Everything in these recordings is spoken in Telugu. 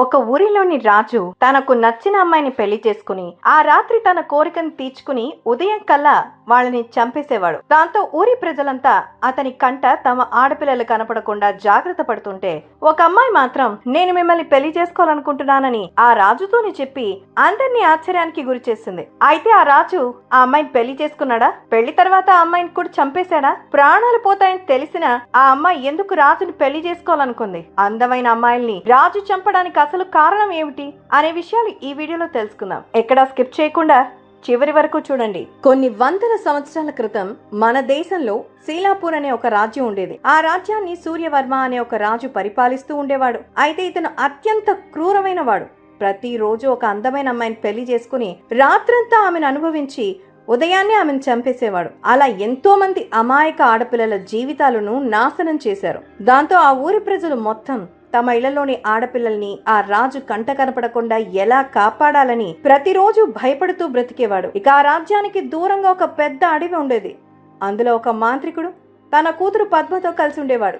ఒక ఊరిలోని రాజు తనకు నచ్చిన అమ్మాయిని పెళ్ళి చేసుకుని ఆ రాత్రి తన కోరికను తీర్చుకుని ఉదయం కల్లా వాళ్ళని చంపేసేవాడు. దాంతో ఊరి ప్రజలంతా అతని కంట తమ ఆడపిల్లలు కనపడకుండా జాగ్రత్త పడుతుంటే ఒక అమ్మాయి మాత్రం నేను మిమ్మల్ని పెళ్ళి చేసుకోవాలనుకుంటున్నానని ఆ రాజుతోని చెప్పి అందరినీ ఆశ్చర్యానికి గురి చేసింది. అయితే ఆ రాజు ఆ అమ్మాయిని పెళ్ళి చేసుకున్నాడా? పెళ్ళి తర్వాత ఆ అమ్మాయిని కూడా చంపేశాడా? ప్రాణాలు పోతాయని తెలిసిన ఆ అమ్మాయి ఎందుకు రాజుని పెళ్ళి చేసుకోవాలనుకుంది? అందమైన అమ్మాయిల్ని రాజు చంపడానికి అసలు కారణం ఏమిటి అనే విషయాలు ఈ వీడియోలో తెలుసుకుందాం. ఎక్కడా స్కిప్ చేయకుండా చివరి వరకు చూడండి. కొన్ని వందల సంవత్సరాల క్రితం మన దేశంలో శీలాపూర్ అనే ఒక రాజ్యం ఉండేది. ఆ రాజ్యాన్ని సూర్యవర్మ అనే ఒక రాజు పరిపాలిస్తూ ఉండేవాడు. అయితే ఇతను అత్యంత క్రూరమైన వాడు. ప్రతిరోజు ఒక అందమైన అమ్మాయిని పెళ్ళి చేసుకుని రాత్రంతా ఆమెను అనుభవించి ఉదయాన్నే ఆమెను చంపేసేవాడు. అలా ఎంతో మంది అమాయక ఆడపిల్లల జీవితాలను నాశనం చేశారు. దాంతో ఆ ఊరి ప్రజలు మొత్తం తమ ఇళ్ళలోని ఆడపిల్లల్ని ఆ రాజు కంట కనపడకుండా ఎలా కాపాడాలని ప్రతిరోజు భయపడుతూ బ్రతికేవాడు. ఇక ఆ రాజ్యానికి దూరంగా ఒక పెద్ద అడవి ఉండేది. అందులో ఒక మాంత్రికుడు తన కూతురు పద్మతో కలిసి ఉండేవాడు.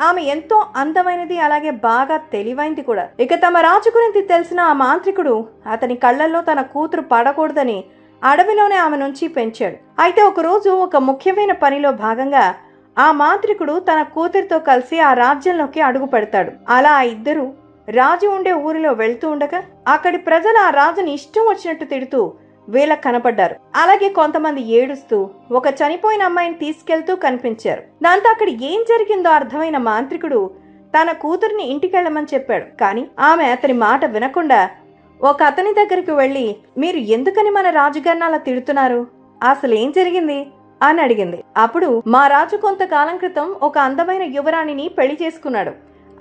ఆమె ఎంతో అందమైనది అలాగే బాగా తెలివైంది కూడా. ఇక తమ రాజు గురించి తెలిసిన ఆ మాంత్రికుడు అతని కళ్ళల్లో తన కూతురు పడకూడదని అడవిలోనే ఆమె నుంచి పెంచాడు. అయితే ఒకరోజు ఒక ముఖ్యమైన పనిలో భాగంగా ఆ మాంత్రికుడు తన కూతురితో కలిసి ఆ రాజ్యంలోకి అడుగు పెడతాడు. అలా ఆ ఇద్దరు రాజు ఉండే ఊరిలో వెళ్తూ ఉండగా అక్కడి ప్రజలు ఆ రాజుని ఇష్టం వచ్చినట్టు తిడుతూ వీళ్ళకు కనపడ్డారు. అలాగే కొంతమంది ఏడుస్తూ ఒక చనిపోయిన అమ్మాయిని తీసుకెళ్తూ కనిపించారు. దాంతో అక్కడ ఏం జరిగిందో అర్థమైన మాంత్రికుడు తన కూతురిని ఇంటికెళ్ళమని చెప్పాడు. కానీ ఆమె అతని మాట వినకుండా ఒక అతని దగ్గరికి వెళ్ళి మీరు ఎందుకని మన రాజుగారిని అలా తిడుతున్నారు? అసలు ఏం జరిగింది? అని అడిగింది. అప్పుడు మా రాజు కొంతకాలం క్రితం ఒక అందమైన యువరాణిని పెళ్ళి చేసుకున్నాడు.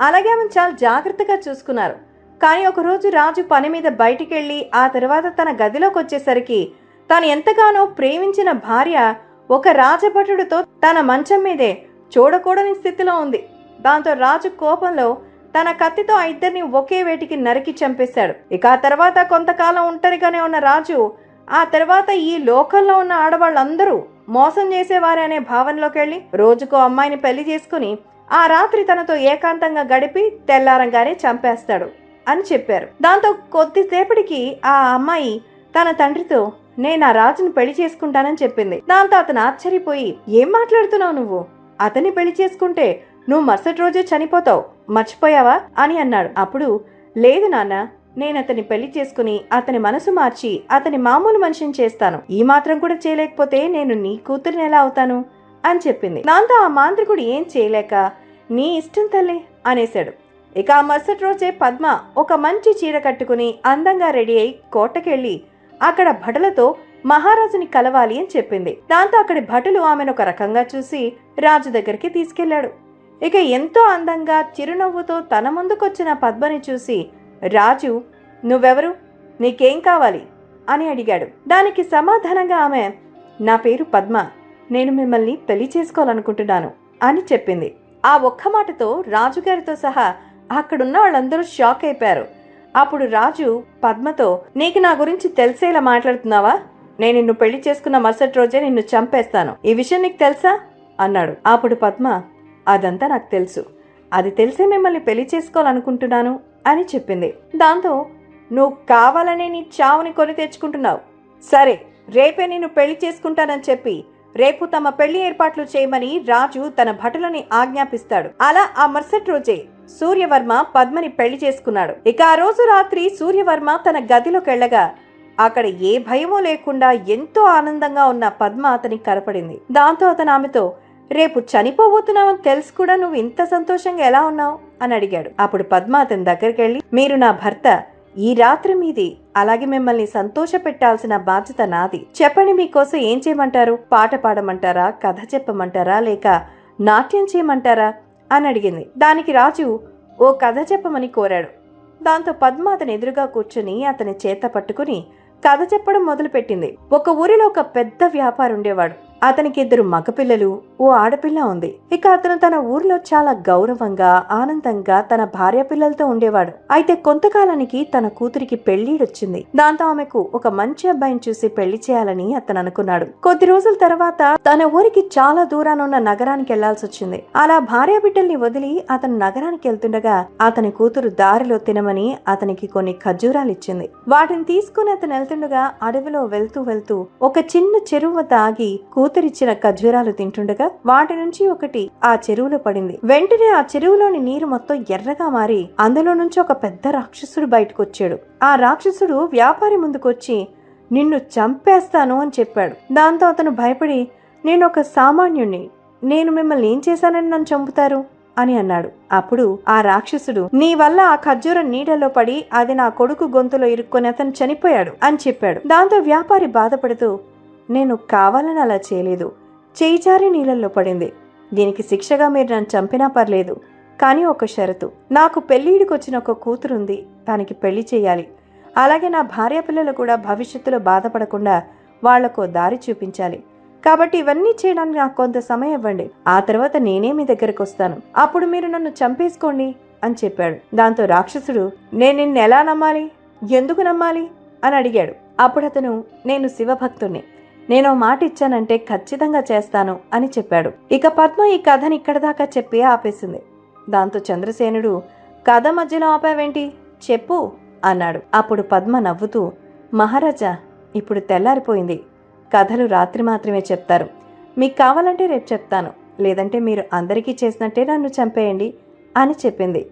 అలాగే ఆమెను చాలా జాగ్రత్తగా చూసుకున్నారు. కానీ ఒకరోజు రాజు పని మీద బయటికెళ్ళి ఆ తర్వాత తన గదిలోకి వచ్చేసరికి తాను ఎంతగానో ప్రేమించిన భార్య ఒక రాజభటుడితో తన మంచం మీదే చూడకూడని స్థితిలో ఉంది. దాంతో రాజు కోపంలో తన కత్తితో ఆ ఇద్దరిని ఒకే వేటికి నరికి చంపేశాడు. ఇక ఆ తర్వాత కొంతకాలం ఒంటరిగానే ఉన్న రాజు ఆ తర్వాత ఈ లోకంలో ఉన్న ఆడవాళ్ళందరూ మోసం చేసేవారనే భావనలోకెళ్ళి భావనలోకి వెళ్ళి రోజుకో అమ్మాయిని పెళ్ళి చేసుకుని ఆ రాత్రి తనతో ఏకాంతంగా గడిపి తెల్లారంగానే చంపేస్తాడు అని చెప్పారు. దాంతో కొద్దిసేపటికి ఆ అమ్మాయి తన తండ్రితో నేను ఆ రాజుని పెళ్ళి చేసుకుంటానని చెప్పింది. దాంతో అతను ఆశ్చర్యపోయి ఏం మాట్లాడుతున్నావు నువ్వు? అతన్ని పెళ్ళి చేసుకుంటే నువ్వు మరుసటి రోజే చనిపోతావు. మర్చిపోయావా? అని అన్నాడు. అప్పుడు లేదు నాన్న నేను అతన్ని పెళ్ళి చేసుకుని అతని మనసు మార్చి అతని మామూలు మనిషిని చేస్తాను. ఈ మాత్రం కూడా చేయలేకపోతే నేను నీ కూతురిని ఎలా అవుతాను? అని చెప్పింది. దాంతో ఆ మాంత్రికుడు ఏం చేయలేక నీ ఇష్టం తల్లి అనేశాడు. ఇక ఆ మరుసటి రోజే పద్మ ఒక మంచి చీర కట్టుకుని అందంగా రెడీ అయి కోటకెళ్ళి అక్కడ భటలతో మహారాజుని కలవాలి అని చెప్పింది. దాంతో అక్కడి భటులు ఆమెను ఒక రకంగా చూసి రాజు దగ్గరికి తీసుకెళ్ళాడు ఇక ఎంతో అందంగా చిరునవ్వుతో తన ముందుకొచ్చిన పద్మని చూసి రాజు నువ్వెవరు? నీకేం కావాలి? అని అడిగాడు. దానికి సమాధానంగా ఆమె నా పేరు పద్మ. నేను మిమ్మల్ని పెళ్ళి చేసుకోవాలనుకుంటున్నాను అని చెప్పింది. ఆ ఒక్క మాటతో రాజుగారితో సహా అక్కడున్న వాళ్ళందరూ షాక్ అయిపోయారు. అప్పుడు రాజు పద్మతో నీకు నా గురించి తెలిసేలా మాట్లాడుతున్నావా? నేను నిన్ను పెళ్ళి చేసుకున్న మరుసటి రోజే నిన్ను చంపేస్తాను. ఈ విషయం నీకు తెలుసా? అన్నాడు. అప్పుడు పద్మ అదంతా నాకు తెలుసు. అది తెలిసే మిమ్మల్ని పెళ్ళి చేసుకోవాలనుకుంటున్నాను అని చెప్పింది. దాంతో నువ్వు కావాలనే నీ చావుని కొని తెచ్చుకుంటున్నావు. సరే రేపే నేను పెళ్ళి చేసుకుంటానని చెప్పి రేపు తమ పెళ్ళి ఏర్పాట్లు చేయమని రాజు తన భటులని ఆజ్ఞాపిస్తాడు. అలా ఆ మరుసటి రోజే సూర్యవర్మ పద్మని పెళ్ళి చేసుకున్నాడు. ఇక ఆ రోజు రాత్రి సూర్యవర్మ తన గదిలోకెళ్ళగా అక్కడ ఏ భయమూ లేకుండా ఎంతో ఆనందంగా ఉన్న పద్మ అతనికి కనపడింది. దాంతో అతను ఆమెతో రేపు చనిపోబోతున్నావని తెలుసు కూడా నువ్వు ఇంత సంతోషంగా ఎలా ఉన్నావు? అని అడిగాడు. అప్పుడు పద్మ అతని దగ్గరికి వెళ్ళి మీరు నా భర్త. ఈ రాత్రి మీది. అలాగే మిమ్మల్ని సంతోష పెట్టాల్సిన బాధ్యత నాది. చెప్పండి మీకోసం ఏం చేయమంటారు? పాట పాడమంటారా? కథ చెప్పమంటారా? లేక నాట్యం చేయమంటారా? అని అడిగింది. దానికి రాజు ఓ కథ చెప్పమని కోరాడు. దాంతో పద్మ అతని ఎదురుగా కూర్చుని అతని చేత పట్టుకుని కథ చెప్పడం మొదలుపెట్టింది. ఒక ఊరిలో ఒక పెద్ద వ్యాపారి ఉండేవాడు. అతనికి ఇద్దరు మగపిల్లలు ఓ ఆడపిల్ల ఉంది. ఇక అతను తన ఊర్లో చాలా గౌరవంగా ఆనందంగా తన భార్య పిల్లలతో ఉండేవాడు. అయితే కొంతకాలానికి తన కూతురికి పెళ్ళిడొచ్చింది దాంతో ఆమెకు ఒక మంచి అబ్బాయిని చూసి పెళ్ళి చేయాలని అతను అనుకున్నాడు. కొద్ది రోజుల తర్వాత తన ఊరికి చాలా దూరాన ఉన్న నగరానికి వెళ్ళాల్సి వచ్చింది అలా భార్య బిడ్డల్ని వదిలి అతను నగరానికి వెళ్తుండగా అతని కూతురు దారిలో తినమని అతనికి కొన్ని ఖర్జూరాలు ఇచ్చింది వాటిని తీసుకుని అతను వెళ్తుండగా అడవిలో వెళ్తూ వెళ్తూ ఒక చిన్న చెరువు వద్ద ఆగి కూతురిచ్చిన ఖర్జూరాలు తింటుండగా వాటి నుంచి ఒకటి ఆ చెరువులో పడింది. వెంటనే ఆ చెరువులోని నీరు మొత్తం ఎర్రగా మారి అందులో నుంచి ఒక పెద్ద రాక్షసుడు బయటకు వచ్చాడు. ఆ రాక్షసుడు వ్యాపారి ముందుకొచ్చి నిన్ను చంపేస్తాను అని చెప్పాడు. దాంతో అతను భయపడి నేను ఒక సామాన్యుణ్ణి. నేను మిమ్మల్ని ఏం చేశానని నన్ను చంపుతారు? అని అన్నాడు. అప్పుడు ఆ రాక్షసుడు నీ వల్ల ఆ ఖర్జూరం నీడలో పడి అది నా కొడుకు గొంతులో ఇరుక్కొని అతను చనిపోయాడు అని చెప్పాడు. దాంతో వ్యాపారి బాధపడుతూ నేను కావాలని అలా చేయలేదు. చేయిచారి నీళ్ళల్లో పడింది. దీనికి శిక్షగా మీరు నన్ను చంపినా పర్లేదు కానీ ఒక షరతు. నాకు పెళ్ళిడికి వచ్చిన ఒక కూతురుంది దానికి పెళ్ళి చేయాలి. అలాగే నా భార్య పిల్లలు కూడా భవిష్యత్తులో బాధపడకుండా వాళ్ళకు దారి చూపించాలి. కాబట్టి ఇవన్నీ చేయడానికి నాకు కొంత సమయం ఇవ్వండి. ఆ తర్వాత నేనే మీ దగ్గరకు వస్తాను. అప్పుడు మీరు నన్ను చంపేసుకోండి అని చెప్పాడు. దాంతో రాక్షసుడు నేను నిన్ను ఎలా నమ్మాలి? ఎందుకు నమ్మాలి? అని అడిగాడు. అప్పుడు అతను నేను శివభక్తుణ్ణి. నేను మాట ఇచ్చానంటే ఖచ్చితంగా చేస్తాను అని చెప్పాడు. ఇక పద్మ ఈ కథని ఇక్కడ దాకా చెప్పి ఆపేసింది. దాంతో చంద్రసేనుడు కథ మధ్యలో ఆపావేంటి? చెప్పు అన్నాడు. అప్పుడు పద్మ నవ్వుతూ మహారాజా ఇప్పుడు తెల్లారిపోయింది. కథలు రాత్రి మాత్రమే చెప్తారు. మీకు కావాలంటే రేపు చెప్తాను. లేదంటే మీరు అందరికీ చేసినట్టే నన్ను చంపేయండి అని చెప్పింది.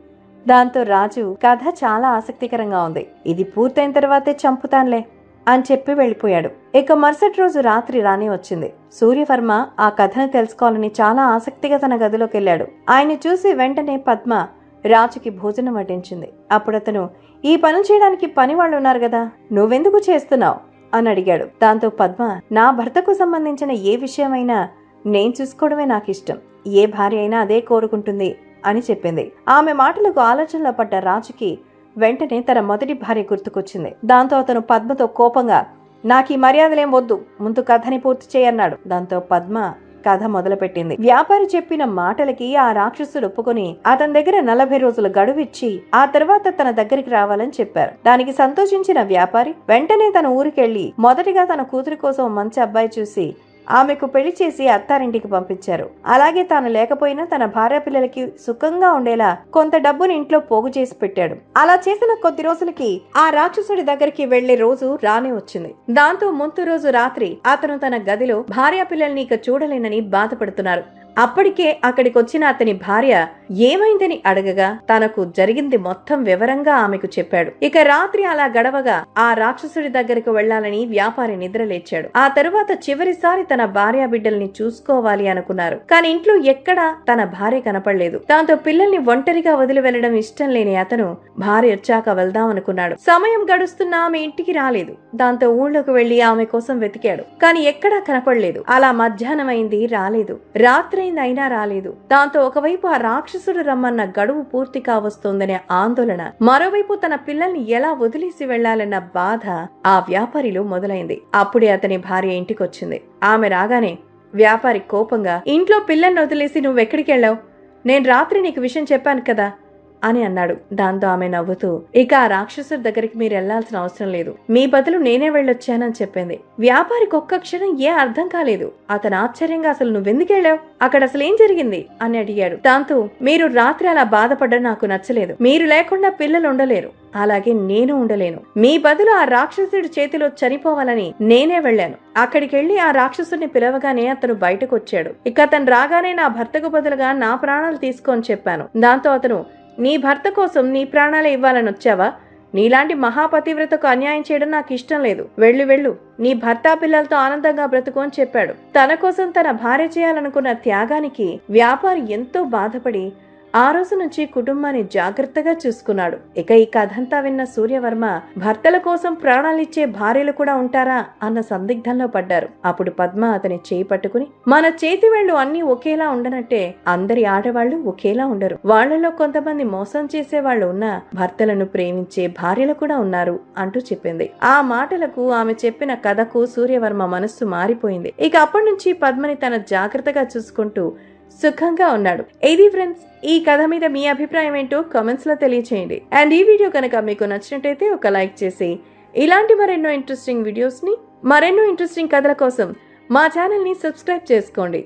దాంతో రాజు కథ చాలా ఆసక్తికరంగా ఉంది. ఇది పూర్తయిన తర్వాతే చంపుతానులే అని చెప్పి వెళ్ళిపోయాడు. ఇక మరుసటి రోజు రాత్రి రాణి వచ్చింది. సూర్యవర్మ ఆ కథను తెలుసుకోవాలని చాలా ఆసక్తిగా తన గదిలోకి వెళ్ళాడు. ఆయన చూసి వెంటనే పద్మ రాజుకి భోజనం వడ్డించింది. అప్పుడు అతను ఈ పనులు చేయడానికి పని వాళ్ళు ఉన్నారు కదా నువ్వెందుకు చేస్తున్నావు? అని అడిగాడు. దాంతో పద్మ నా భర్తకు సంబంధించిన ఏ విషయమైనా నేను చూసుకోవడమే నాకు ఇష్టం. ఏ భార్య అయినా అదే కోరుకుంటుంది అని చెప్పింది. ఆమె మాటలకు ఆలోచనలో పడ్డ రాజుకి వెంటనే తన మొదటి భార్య గుర్తుకొచ్చింది. దాంతో అతను పద్మతో కోపంగా నాకు ఈ మర్యాదలేం వద్దు ముందు కథని పూర్తి చేయన్నాడు దాంతో పద్మ కథ మొదలుపెట్టింది. వ్యాపారి చెప్పిన మాటలకి ఆ రాక్షసుడు ఒప్పుకొని అతని దగ్గర నలభై రోజుల గడువిచ్చి ఆ తర్వాత తన దగ్గరికి రావాలని చెప్పారు. దానికి సంతోషించిన వ్యాపారి వెంటనే తన ఊరికెళ్ళి మొదటిగా తన కూతురి కోసం మంచి అబ్బాయి చూసి ఆమెకు పెళ్ళి చేసి అత్తారింటికి పంపించారు. అలాగే తాను లేకపోయినా తన భార్య పిల్లలకి సుఖంగా ఉండేలా కొంత డబ్బును ఇంట్లో పోగు చేసి పెట్టాడు. అలా చేసిన కొద్ది రోజులకి ఆ రాక్షసుడి దగ్గరికి వెళ్ళే రోజు రానే వచ్చింది. దాంతో ముందు రోజు రాత్రి అతను తన గదిలో భార్య పిల్లల్ని ఇక చూడలేనని బాధపడుతున్నారు. అప్పటికే అక్కడికొచ్చిన అతని భార్య ఏమైందని అడగగా తనకు జరిగింది మొత్తం వివరంగా ఆమెకు చెప్పాడు. ఇక రాత్రి అలా గడవగా ఆ రాక్షసుడి దగ్గరకు వెళ్ళాలని వ్యాపారి నిద్రలేచాడు ఆ తరువాత చివరిసారి తన భార్య బిడ్డల్ని చూసుకోవాలి అనుకున్నారు. కానీ ఇంట్లో ఎక్కడా తన భార్య కనపడలేదు. దాంతో పిల్లల్ని ఒంటరిగా వదిలి వెళ్ళడం ఇష్టం లేని అతను భార్య వచ్చాక వెళ్దాం అనుకున్నాడు. సమయం గడుస్తున్నా ఆమె ఇంటికి రాలేదు. దాంతో ఊళ్ళోకి వెళ్ళి ఆమె కోసం వెతికాడు. కానీ ఎక్కడా కనపడలేదు. అలా మధ్యాహ్నం అయింది రాలేదు. రాత్రి అయినా రాలేదు. దాంతో ఒకవైపు ఆ రాక్షసు రాక్షసుడు రమ్మన్న గడువు పూర్తి కావస్తోందనే ఆందోళన. మరోవైపు తన పిల్లల్ని ఎలా వదిలేసి వెళ్ళాలన్న బాధ ఆ వ్యాపారిలో మొదలైంది. అప్పుడే అతని భార్య ఇంటికొచ్చింది. ఆమె రాగానే వ్యాపారి కోపంగా ఇంట్లో పిల్లల్ని వదిలేసి నువ్వెక్కడికి వెళ్ళావు నేను రాత్రి నీకు విషయం చెప్పాను కదా అని అన్నాడు. దాంతో ఆమె నవ్వుతూ ఇక ఆ రాక్షసుడి దగ్గరికి మీరు వెళ్ళాల్సిన అవసరం లేదు. మీ బదులు నేనే వెళ్ళొచ్చానని చెప్పింది. వ్యాపారికి ఒక్క క్షణం ఏ అర్థం కాలేదు. అతను ఆశ్చర్యంగా అసలు నువ్వెందుకు వెళ్ళావు? అక్కడ అసలు ఏం జరిగింది? అని అడిగాడు. దాంతో మీరు రాత్రి అలా బాధపడ్డ నాకు నచ్చలేదు. మీరు లేకుండా పిల్లలు ఉండలేరు. అలాగే నేను ఉండలేను. మీ బదులు ఆ రాక్షసుడి చేతిలో చనిపోవాలని నేనే వెళ్ళాను. అక్కడికి ఆ రాక్షసుడిని పిలవగానే అతను బయటకు వచ్చాడు ఇక అతను రాగానే నా భర్తకు బదులుగా నా ప్రాణాలు తీసుకొని చెప్పాను. దాంతో అతను నీ భర్త కోసం నీ ప్రాణాలే ఇవ్వాలని వచ్చావా నీలాంటి మహాపతివ్రతకు అన్యాయం చేయడం నాకు ఇష్టం లేదు. వెళ్ళు వెళ్ళు. నీ భర్త పిల్లలతో ఆనందంగా బ్రతుకు అని చెప్పాడు. తన కోసం తన భార్య చేయాలనుకున్న త్యాగానికి వ్యాపారి ఎంతో బాధపడి ఆ రోజు నుంచి కుటుంబాన్ని జాగ్రత్తగా చూసుకున్నాడు. ఇక ఈ కథంతా విన్న సూర్యవర్మ భర్తల కోసం ప్రాణాలిచ్చే భార్యలు కూడా ఉంటారా? అన్న సందిగ్ధంలో పడ్డారు. అప్పుడు పద్మ అతని చేయి పట్టుకుని మన చేతి వేళ్ళు అన్ని ఒకేలా ఉండనట్టే అందరి ఆడవాళ్ళు ఒకేలా ఉండరు. వాళ్ళలో కొంతమంది మోసం చేసే వాళ్ళు ఉన్నా భర్తలను ప్రేమించే భార్యలు కూడా ఉన్నారు అంటూ చెప్పింది. ఆ మాటలకు ఆమె చెప్పిన కథకు సూర్యవర్మ మనస్సు మారిపోయింది. ఇక అప్పటి నుంచి పద్మని తన జాగ్రత్తగా చూసుకుంటూ సుఖంగా ఉన్నాడు. ఏది ఫ్రెండ్స్ ఈ కథ మీద మీ అభిప్రాయం ఏంటో కామెంట్స్లో తెలియచేయండి. అండ్ ఈ వీడియో కనుక మీకు నచ్చినట్టయితే ఒక లైక్ చేసి ఇలాంటి మరెన్నో ఇంట్రెస్టింగ్ వీడియోస్ని మరెన్నో ఇంట్రెస్టింగ్ కథల కోసం మా ఛానల్ని సబ్స్క్రైబ్ చేసుకోండి.